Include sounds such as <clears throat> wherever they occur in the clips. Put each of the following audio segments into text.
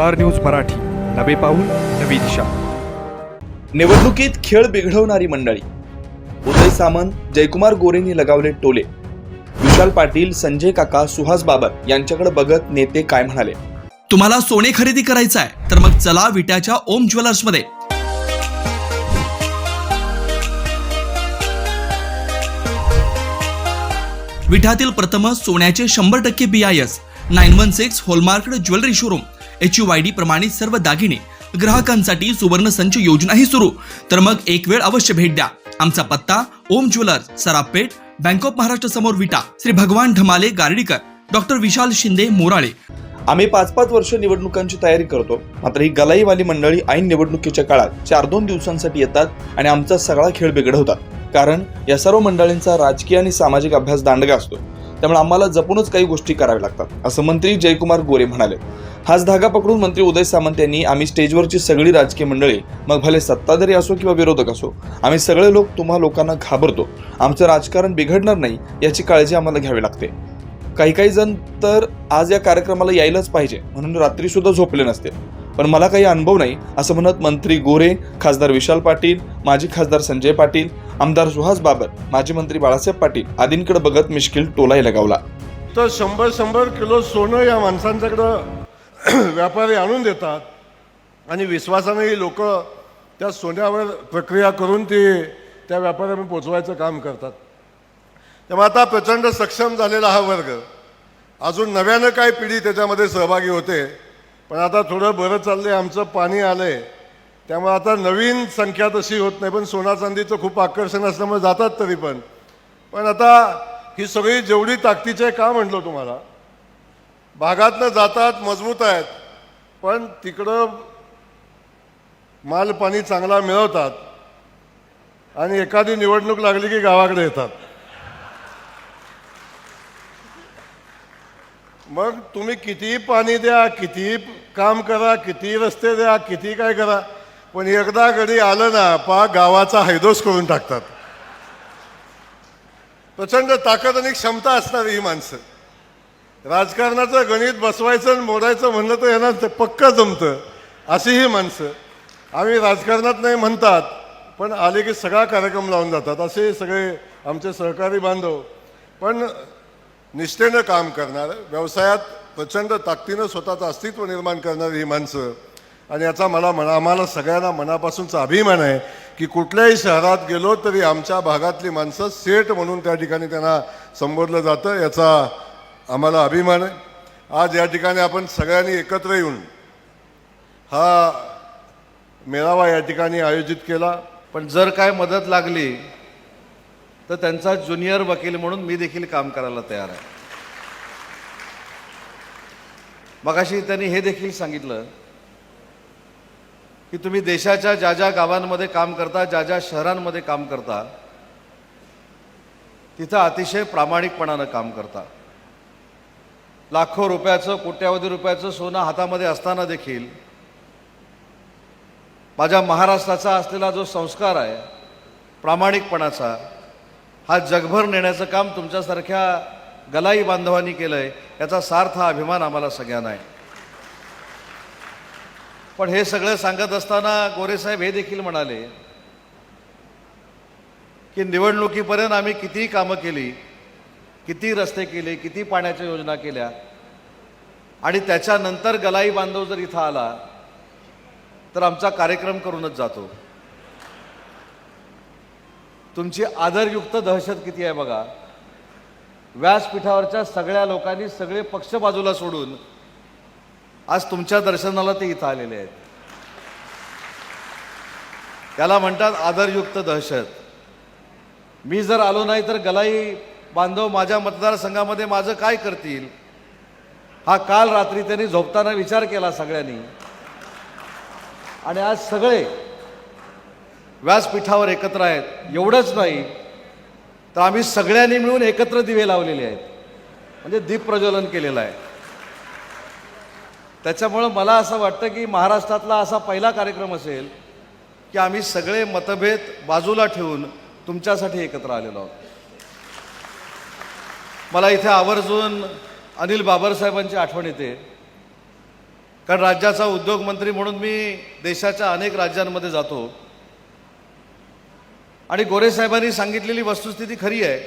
Star news Marathi. नवे पाऊल नवी दिशा. निवडणुकीत खेळ बिघडवणारी मंडळी. उदय सामंत जयकुमार गोरेंनी लगावले टोले. विशाल पाटील संजय काका सुहास बाबर यांच्याकडे बघत नेते काय म्हणाले? तुम्हाला सोने खरेदी करायचं आहे तर मग चला विट्याच्या ओम ज्वेलर्समध्ये. विठातील प्रथम सोन्याचे शंभर टक्के B I S nine one six hallmark jewellery showroom H U Y D प्रमाणित सर्व दागिने ग्राहकांसाठी सुवर्ण संच योजनाही सुरू. तर मग एक वेळ अवश्य भेट द्या. आमचा पत्ता Om jewellers Sarapeth bank of Maharashtra समोर विटा श्री भगवान ढमाले गार्डीकर डॉक्टर विशाल शिंदे मोराळे. आम्ही पाच पाच वर्ष निवडणुकांची तयारी करतो. मात्र ही गलाईवाली मंडळी ऐन निवडणुकीच्या काळात चार दोन दिवसांसाठी येतात आणि आमचा सगळा खेळ बिघडवतात कारण या सर्व मंडळींचा राजकीय आणि सामाजिक अभ्यास दांडगा असतो. त्यामुळे आम्हाला जपूनच काही गोष्टी कराव्या लागतात. असं मंत्री जयकुमार गोरे म्हणाले. हाच धागा पकडून मंत्री उदय सामंत यांनी आम्ही स्टेजवरची सगळी राजकीय मंडळी मग भले सत्ताधारी असो किंवा विरोधक असो आम्ही सगळे लोक तुम्हा लोकांना घाबरतो. आमचं राजकारण बिघडणार नाही याची काळजी आम्हाला घ्यावी लागते. काही काही जण तर आज या कार्यक्रमाला यायलाच पाहिजे म्हणून रात्रीसुद्धा झोपले नसते. पण मला काही अनुभव नाही असं म्हणत मंत्री गोरे खासदार विशाल पाटील माजी खासदार संजय पाटील आमदार सुहास बाबर माजी मंत्री बाळासाहेब पाटील आदींकडे बघत मिश्किल टोलाही लगावला. तर शंभर शंभर किलो सोनं या माणसांच्याकडं <clears throat> व्यापारी आणून देतात. आणि विश्वासाने ही लोक त्या सोन्यावर प्रक्रिया करून ती त्या व्यापाऱ्यांना पोचवायचं काम करतात. तेव्हा आता प्रचंड सक्षम झालेला हा वर्ग अजून नव्यानं काय पिढी त्याच्यामध्ये सहभागी होते. पण आता थोडं बरं चाललंय आमचं पाणी आलंय. त्यामुळे आता नवीन संख्या तशी होत नाही पण सोना चांदीचं खूप आकर्षण असल्यामुळे जातात तरी पण. पण आता ही सगळी जेवढी ताकदीची आहे का म्हटलं तुम्हाला? भागातनं जातात मजबूत आहेत पण तिकडं माल पाणी चांगला मिळवतात आणि एखादी निवडणूक लागली की गावाकडे येतात. मग तुम्ही कितीही पाणी द्या कितीही काम करा किती रस्ते द्या किती काय करा पण एकदा गडी आलं ना पा गावाचा हैदोस करून टाकतात. प्रचंड ताकद आणि क्षमता असणारी ही माणसं. राजकारणाचं गणित बसवायचं आणि मोडायचं म्हणलं तर यांना ते पक्क जमतं अशी ही माणसं. आम्ही राजकारणात नाही म्हणतात पण आले की सगळा कार्यक्रम लावून जातात असे सगळे आमचे सहकारी बांधव. पण निष्ठेनं काम करणार व्यवसायात प्रचंड ताकदीनं स्वतःचं अस्तित्व निर्माण करणारी ही माणसं. आणि याचा मला मना आम्हाला सगळ्यांना मनापासूनचा अभिमान आहे की कुठल्याही शहरात गेलो तरी आमच्या भागातली माणसं सेठ म्हणून त्या ठिकाणी त्यांना संबोधलं जातं याचा आम्हाला अभिमान आहे. आज या ठिकाणी आपण सगळ्यांनी एकत्र येऊन हा मेळावा या ठिकाणी आयोजित केला. पण जर काय मदत लागली तर त्यांचा ज्युनियर वकील म्हणून मी देखील काम करायला तयार आहे. मगाशी त्यांनी हे देखील सांगितलं की तुम्ही देशाच्या ज्या ज्या गावांमध्ये काम करता ज्या ज्या शहरांमध्ये काम करता तिथं अतिशय प्रामाणिकपणानं काम करता. लाखो रुपयाचं कोट्यावधी रुपयाचं सोनं हातामध्ये असताना देखील माझ्या महाराष्ट्राचा असलेला जो संस्कार आहे प्रामाणिकपणाचा हा जगभर नेण्याचं काम तुमच्यासारख्या गलाई बांधवांनी केलं आहे याचा सार्थ हा अभिमान आम्हाला सगळ्यांना आहे. पण हे सगळं सांगत असताना गोरेसाहेब हे देखील म्हणाले की निवडणुकीपर्यंत आम्ही कितीही कामं केली किती रस्ते केले किती पाण्याच्या योजना केल्या. आणि त्याच्यानंतर गलाई बांधव जर इथं आला तर आमचा कार्यक्रम करूनच जातो. तुमची आदरयुक्त दहशत किती आहे बघा. व्यासपीठावरच्या सगळ्या लोकांनी सगळे पक्ष बाजूला सोडून आज तुमच्या दर्शनाला ते इथं आलेले आहेत. त्याला म्हणतात आदरयुक्त दहशत. मी जर आलो नाही तर गलाई बांधव माझ्या मतदारसंघामध्ये माझं काय करतील? हा काल रात्री त्यांनी झोपताना विचार केला सगळ्यांनी. आणि आज सगळे व्यासपीठावर एकत्र आहेत. एवढंच नाही तर आम्ही सगळ्यांनी मिळून एकत्र दिवे लावलेले आहेत. म्हणजे दीप प्रज्वलन केलेलं आहे. त्याच्यामुळं मला असं वाटतं की महाराष्ट्रातला असा पहिला कार्यक्रम असेल की आम्ही सगळे मतभेद बाजूला ठेवून तुमच्यासाठी एकत्र आलेलो आहोत. मला इथे आवर्जून अनिल बाबरसाहेबांची आठवण येते. कारण राज्याचा उद्योगमंत्री म्हणून मी देशाच्या अनेक राज्यांमध्ये जातो. आणि गोरे साहेबांनी सांगितलेली वस्तुस्थिती खरी आहे.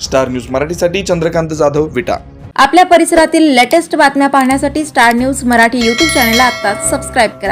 स्टार न्यूज मराठीसाठी चंद्रकांत जाधव विटा. आपल्या परिसरातील लेटेस्ट बातम्या पाहण्यासाठी स्टार न्यूज मराठी यूट्यूब चॅनलला आत्ताच सबस्क्राईब करा.